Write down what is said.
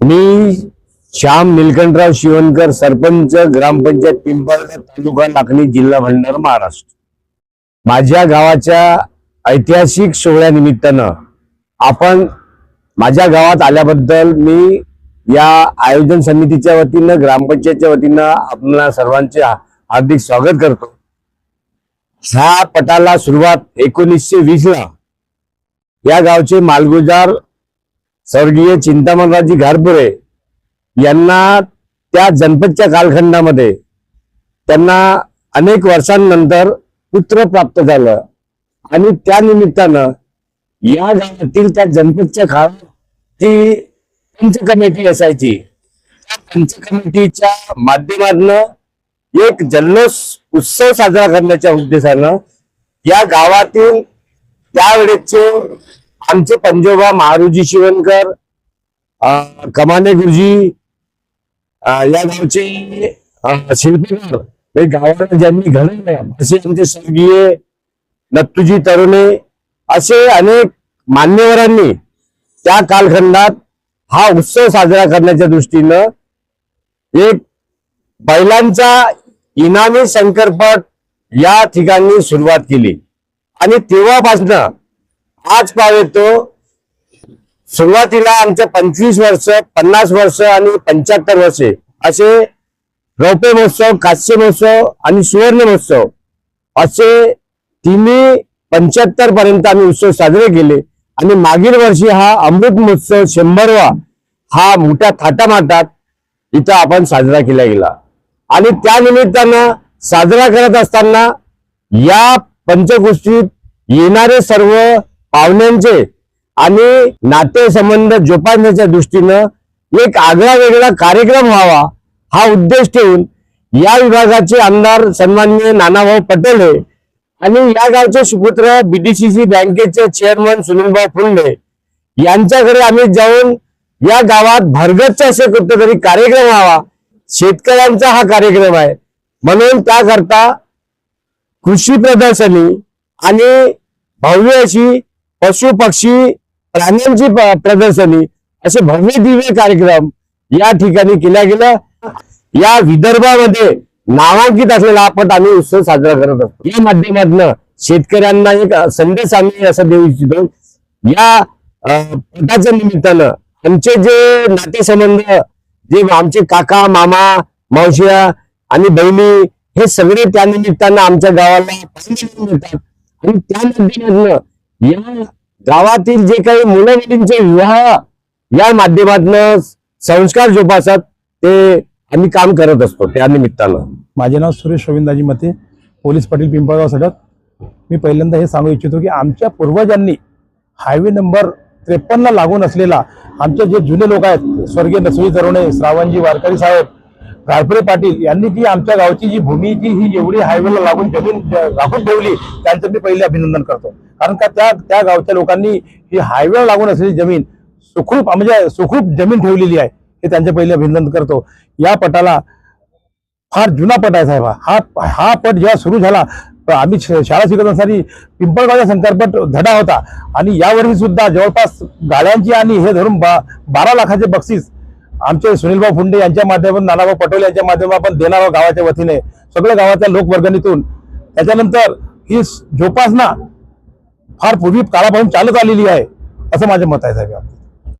मी श्याम निलकंठराव शिवणकर सरपंच ग्रामपंचायत पिंपळ तालुका लाखनी जिल्हा भंडार महाराष्ट्र. माझ्या गावाच्या ऐतिहासिक सोहळ्यानिमित्तानं आपण माझ्या गावात आल्याबद्दल मी या आयोजन समितीच्या वतीनं ग्रामपंचायतच्या वतीनं आपल्या सर्वांचे हार्दिक स्वागत करतो. ह्या पटाला सुरुवात एकोणीसशे वीस ला या गावचे मालगुजार स्वर्गीय चिंतामणराजी घारपुरे यांना त्या जनपदच्या कालखंडामध्ये त्यांना अनेक वर्षांनंतर पुत्र प्राप्त झालं. आणि त्या निमित्तानं या गावातील त्या जनपदच्या काळात ती पंच कमिटी असायची. पंच कमिटीच्या माध्यमातून एक जल्लोष उत्सव साजरा करण्याच्या उद्देशानं या गावातील त्यावेळेचे आमचे पंजोबा महारुजी शिवणकर कमाने गुरुजी या गावचे शिल्पकार. हे गावाला ज्यांनी घडवलं असे आमचे स्वर्गीय नत्तुजी तरुणे असे अनेक मान्यवरांनी त्या कालखंडात हा उत्सव साजरा करण्याच्या दृष्टीनं एक बैलांचा इनामी शंकरपट या ठिकाणी सुरुवात केली. आणि तेव्हापासनं आज पावेतो सुरुवातीला आमच्या पंचवीस वर्ष पन्नास वर्ष आणि पंच्याहत्तर वर्षे असे रौप्य महोत्सव कास्य महोत्सव आणि सुवर्ण महोत्सव असे तिन्ही पंच्याहत्तर पर्यंत आम्ही उत्सव साजरे केले. आणि मागील वर्षी हा अमृत महोत्सव शंभरवा हा मोठ्या थाटामाटात इथं आपण साजरा केला गेला. आणि त्या निमित्तानं साजरा करत असताना या पंचगोष्टीत येणारे सर्व पाहुण्यांचे आणि नातेसंबंध जोपासण्याच्या दृष्टीनं एक आगळा वेगळा कार्यक्रम व्हावा हा उद्देश ठेवून या विभागाचे आमदार सन्मान्य नानाभाऊ पटेल हे आणि या गावचे सुपुत्र बीडीसीसी बँकेचे चेअरमन सुनीलभाऊ फुंडे यांच्याकडे आम्ही जाऊन या गावात भरगतचे असे कुठेतरी कार्यक्रम व्हावा. शेतकऱ्यांचा हा कार्यक्रम आहे. म्हणून त्याकरता कृषी प्रदर्शनी आणि भव्य अशी पशु पक्षी प्राण्यांची प्रदर्शनी असे भव्य दिव्य कार्यक्रम या ठिकाणी केल्या गेल्या. या विदर्भामध्ये नामांकित असलेला आपण आम्ही उत्सव साजरा करत असतो. या माध्यमातून शेतकऱ्यांना एक संदेश आम्ही असं देऊ इच्छितो. या पटाच्या निमित्तानं आमचे जे नातेसंबंध जे आमचे काका मामा मावशिया आणि बहिणी हे सगळे त्या निमित्तानं आमच्या गावाला आणि त्या माध्यमातून या गावातील जे काही मुलं मुलींचे विवाह या माध्यमातन संस्कार जोपासत ते आम्ही काम करत असतो त्या निमित्तानं. माझे नाव सुरेश गोविंदाजी मते पोलीस पाटील पिंपळगाव सडक. मी पहिल्यांदा हे सांगू इच्छितो की आमच्या पूर्वजांनी हायवे नंबर त्रेपन्नला लागून असलेला आमचे जे जुने लोक आहेत स्वर्गीय नसवी तरुणे श्रावणजी वारकरी साहेब घारपुरे पाटील यांनी जी आमच्या गावची जी भूमी जी ही एवढी हायवेला लागून जमीन राखून ठेवली त्यांचं मी पहिले अभिनंदन करतो. कारण का त्या त्या गावच्या लोकांनी ही हायवेला लागून असलेली जमीन सुखरूप म्हणजे सुखरूप जमीन ठेवलेली आहे हे त्यांचे पहिले अभिनंदन करतो. या पटाला फार जुना पट आहे साहेब. हा हा पट जेव्हा सुरू झाला तर आम्ही शाळा शिकत असताना पिंपळगावचा शंकरपट धडा होता. आणि यावर्षी सुद्धा जवळपास गाड्यांची आणि हे धरून बा बारा लाखाचे बक्षीस आमचे सुनीलभाऊ फुंडे यांच्या माध्यमातून नानाभाऊ पटोले यांच्या माध्यमातून आपण देणार गावाच्या वतीने. सगळ्या गावाच्या लोकवर्गणीतून. त्याच्यानंतर ही जोपासना फार पूर्वी काळापासून चालत आलेली आहे असं माझं मत आहे साहेब.